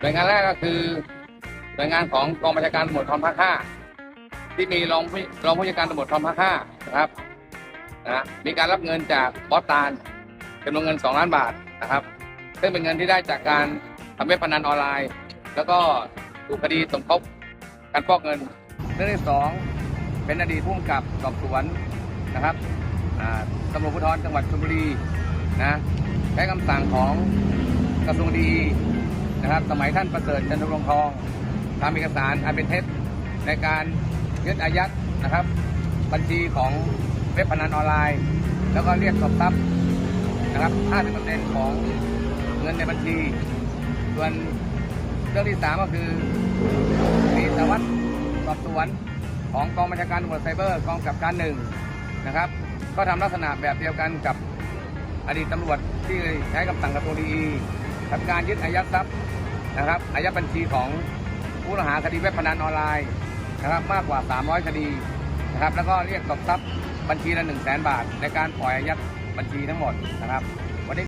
หน่วยงานแรกก็คือหน่วยงานของกองบัญชาการตำรวจทอมภาคห้าที่มีรองผู้รองผู้จัดการตำรวจทอมภาคห้านะครับนะมีการรับเงินจากบอสตานจำนวนเงิน 2 ล้านบาทนะครับ ซึ่งเป็นเงินที่ได้จากการทำเว็บพนันออนไลน์ แล้วก็ถูกคดีสมคบการฟอกเงินเรื่องที่สองเป็นอดีตผู้กำกับสอบสวนนะครับตำรวจภูธรจังหวัดชลบุรีนะใช้คำสั่งของกระทรวงดี นะครับ สมัยท่านประเสริฐจันทรงทองทำเอกสารอันเป็นเท็จในการยึดอายัดนะครับ บัญชีของเว็บพนันออนไลน์ แล้วก็เรียกสอบทรัพย์นะครับ 50%ของเงินในบัญชี ส่วนเรื่องที่สามก็คือมีสารวัตรสอบสวนของกองบัญชาการตำรวจไซเบอร์กองกำกับการหนึ่งนะครับ ก็ทำลักษณะแบบเดียวกันกับอดีตตำรวจที่ใช้คำสั่งกระทรวงดี ทำการยึดอายัดทรัพย์นะครับอายัดบัญชีของผู้ต้องหาคดีเว็บพนันออนไลน์นะครับมากกว่า 300 คดีนะครับแล้วก็เรียกสอบทรัพย์บัญชีละ1 0 0 0 0แบาท ในการปล่อยอายัดบัญชีทั้งหมดนะครับวันนี้